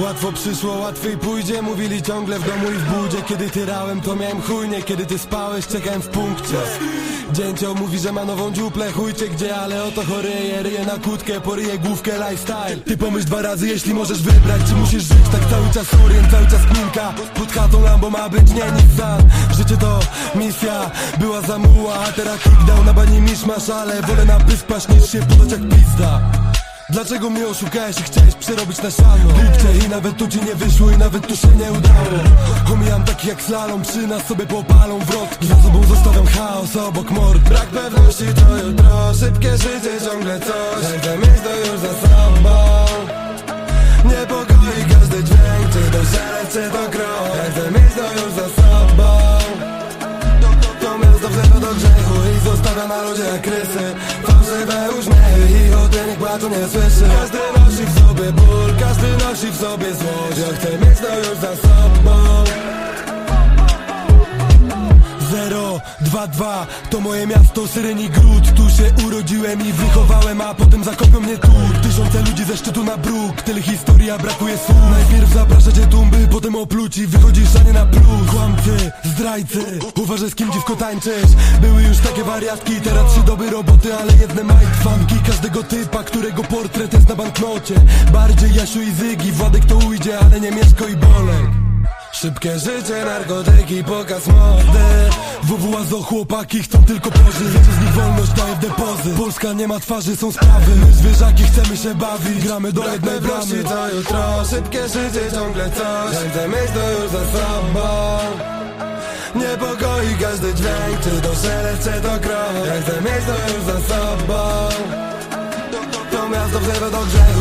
Łatwo przyszło, łatwiej pójdzie Mówili ciągle w domu i w budzie. Kiedy tyrałem to miałem chujnie Kiedy ty spałeś czekałem w punkcie. Dzięcioł mówi, że ma nową dziuplę. Chujcie gdzie, ale oto choryje. Ryje na kłódkę, poryje główkę lifestyle. Ty pomyśl dwa razy, jeśli możesz wybrać. Czy musisz żyć tak cały czas orient, cały czas kminka? Pod chatą Lambo ma być nie nic za. Życie to misja, była zamuła A teraz kickdown na bani miszmasz Ale wolę na pysk niż się podać jak pizda Dlaczego mnie oszukałeś i chciałeś przerobić na siano? Głupcie i nawet tu ci nie wyszło i nawet tu się nie udało. Omijam takich jak slalom, przy nas sobie popalą wrotki Za sobą zostawiam chaos obok mord. Brak pewności to jutro, szybkie życie ciągle coś. Chcę mieć to już za sobą. Niepokoi każdy dźwięk, czy to szelest, czy to krok. Chcę mieć to już za sobą. To miasto wzywa do grzechu i zostawia na ludzie jak krysy. Fałszywe uśmiechy i o słyszy. Każdy nosi w sobie ból, każdy nosi w sobie złość Ja chcę mieć to już za sobą. Zero, dwa, dwa, to moje miasto, Syreni Gród. Tu się urodziłem i wychowałem, a potem zakopią mnie tu. Tysiące ludzi ze szczytu na bruk, tyle historii, a brakuje słów. Najpierw zapraszacie opluci, wychodzisz, a nie na plus. Kłamcy, zdrajcy, uważaj z kim dziwko tańczysz. Były już takie wariatki, teraz trzy doby roboty, ale jedne majtwanki Każdego typa, którego portret jest na banknocie. Bardziej Jasiu i Zygi, Władek to ujdzie, ale nie Mieszko i Bolek Szybkie życie, narkotyki, pokaz mody WWA chłopaki chcą tylko pożyć Wiecie z nich wolność daje w depozyt Polska nie ma twarzy, są sprawy. My zwierzaki chcemy się bawić. Gramy do jednej bramy. to jutro. Szybkie życie, ciągle coś. Chcę mieć to już za sobą. Niepokoi każdy dźwięk. Czy to szelest, czy to krok Ja chcę mieć to już za sobą. To miasto wzywa do grzechu